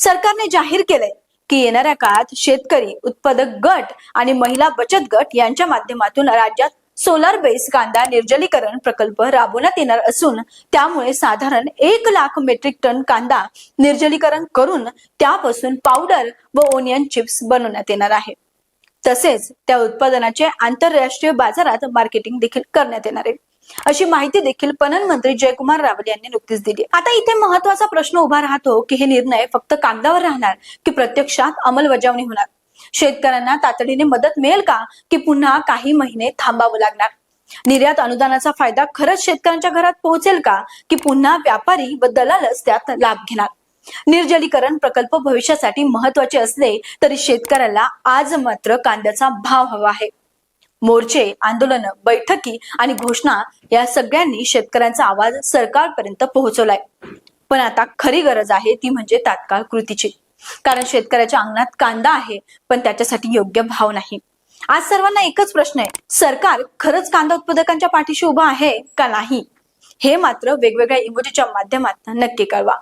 सरकारने जाहीर केलंय की येणाऱ्या काळात शेतकरी उत्पादक गट आणि महिला बचत गट यांच्या माध्यमातून राज्यात सोलार बेस कांदा निर्जलीकरण प्रकल्प राबवण्यात येणार असून त्यामुळे साधारण एक लाख मेट्रिक टन कांदा निर्जलीकरण करून त्यापासून पावडर व ओनियन चिप्स बनवण्यात येणार आहे. तसेच त्या उत्पादनाचे आंतरराष्ट्रीय बाजारात मार्केटिंग देखील करण्यात येणार आहे. अशी माहिती देखील पणन मंत्री जयकुमार रावल यांनी नुकतीच दिली. आता इथे महत्त्वाचा प्रश्न उभा राहतो की हे निर्णय फक्त कागदावर राहणार की प्रत्यक्षात अंमलबजावणी होणार? शेतकऱ्यांना तातडीने मदत मिळेल का की पुन्हा काही महिने थांबावं लागणार? निर्यात अनुदानाचा फायदा खरंच शेतकऱ्यांच्या घरात पोहोचेल का की पुन्हा व्यापारी व दलालच त्यात लाभ घेणार? निर्जलीकरण प्रकल्प भविष्यासाठी महत्त्वाचे असले तरी शेतकऱ्याला आज मात्र कांद्याचा भाव हवा आहे. मोर्चे आंदोलन बैठकी आणि घोषणा या सगळ्यांनी शेतकऱ्यांचा आवाज सरकारपर्यंत पोहोचवलाय. पण आता खरी गरज आहे ती म्हणजे तात्काळ कृतीची. कारण शेतकऱ्याच्या अंगणात कांदा आहे पण त्याच्यासाठी योग्य भाव नाही. आज सर्वांना एकच प्रश्न आहे सरकार खरंच कांदा उत्पादकांच्या पाठीशी उभा आहे का नाही? हे मात्र वेगवेगळ्या इमोजीच्या माध्यमातून नक्की कळवा.